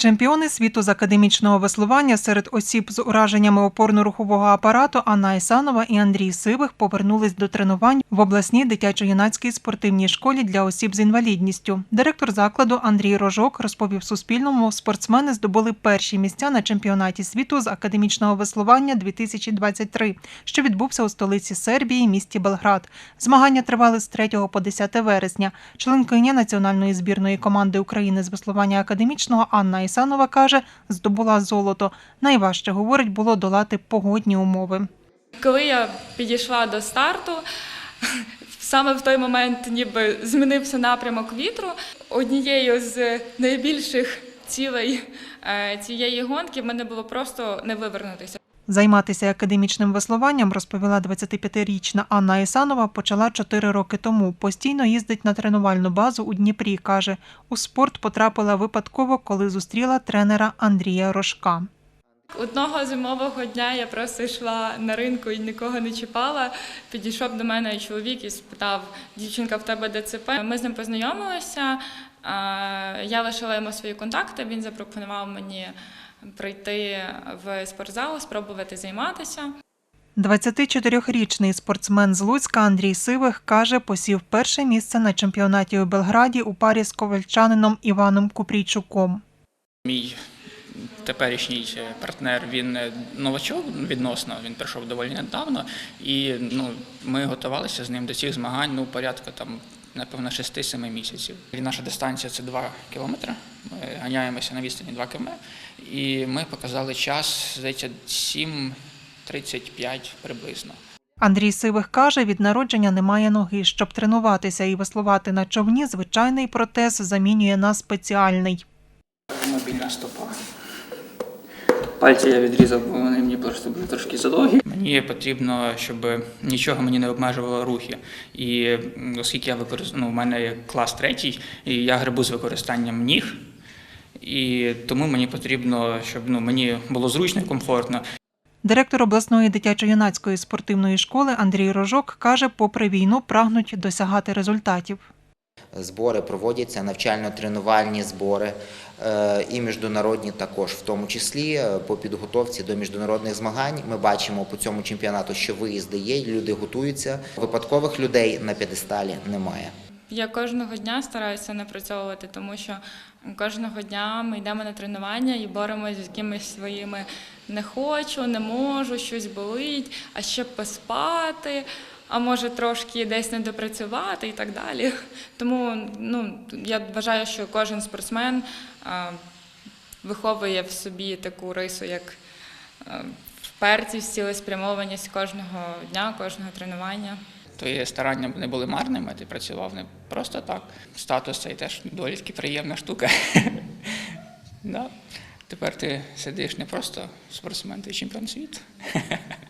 Чемпіони світу з академічного веслування серед осіб з ураженнями опорно-рухового апарату Анна Ісанова і Андрій Сивих повернулись до тренувань в обласній дитячо-юнацькій спортивній школі для осіб з інвалідністю. Директор закладу Андрій Рожок розповів Суспільному, спортсмени здобули перші місця на чемпіонаті світу з академічного веслування 2023, що відбувся у столиці Сербії, місті Белград. Змагання тривали з 3 по 10 вересня. Членкиня національної збірної команди України з веслування академічного Анна Ісанова каже, здобула золото. Найважче, говорить, було долати погодні умови. Коли я підійшла до старту, саме в той момент ніби змінився напрямок вітру. Однією з найбільших цілей е, цієї гонки в мене було просто не вивернутися. Займатися академічним веслуванням, розповіла 25-річна Анна Ісанова, почала 4 роки тому. Постійно їздить на тренувальну базу у Дніпрі. Каже, у спорт потрапила випадково, коли зустріла тренера Андрія Рожка. Одного зимового дня я просто йшла на ринку і нікого не чіпала. Підійшов до мене чоловік і спитав: дівчинка, в тебе ДЦП. Ми з ним познайомилися. Я лишила йому свої контакти. Він запропонував мені прийти в спортзал, спробувати займатися. 24-річний спортсмен з Луцька Андрій Сивих каже, посів перше місце на чемпіонаті у Белграді у парі з ковальчанином Іваном Купрійчуком. Мій теперішній партнер він е, новачок відносно. Він прийшов доволі недавно, і ну ми готувалися з ним до цих змагань. Ну порядка там. Напевно, 6-7 місяців. І наша дистанція це 2 кілометри. Ми ганяємося на відстані 2 км. І ми показали час, здається, 7.35 приблизно. Андрій Сивих каже, від народження немає ноги. Щоб тренуватися і веслувати на човні, звичайний протез замінює на спеціальний. Мобільна стопа. Пальці я відрізав, просто були трошки задовгі. Мені потрібно, щоб нічого мені не обмежувало рухи. І оскільки я використ... ну, у мене є клас третій, і я грибу з використанням ніг. І тому мені потрібно, щоб ну, мені було зручно і комфортно. Директор обласної дитячо-юнацької спортивної школи Андрій Рожок каже, попри війну прагнуть досягати результатів. Збори проводяться, навчально-тренувальні збори е, і міжнародні також, в тому числі е, по підготовці до міжнародних змагань. Ми бачимо по цьому чемпіонату, що виїзди є, люди готуються. Випадкових людей на п'єдесталі немає. Я кожного дня стараюся напрацьовувати, тому що кожного дня ми йдемо на тренування і боремося з якимись своїми не хочу, не можу, щось болить, а ще поспати, а може трошки десь не допрацювати і так далі. Тому ну, я вважаю, що кожен спортсмен а, виховує в собі таку рису, як впертість, цілеспрямованість кожного дня, кожного тренування. Твої старання не були марними, ти працював не просто так. Статус це теж доволі приємна штука. Тепер ти сидиш не просто спортсмен, ти чемпіон світу.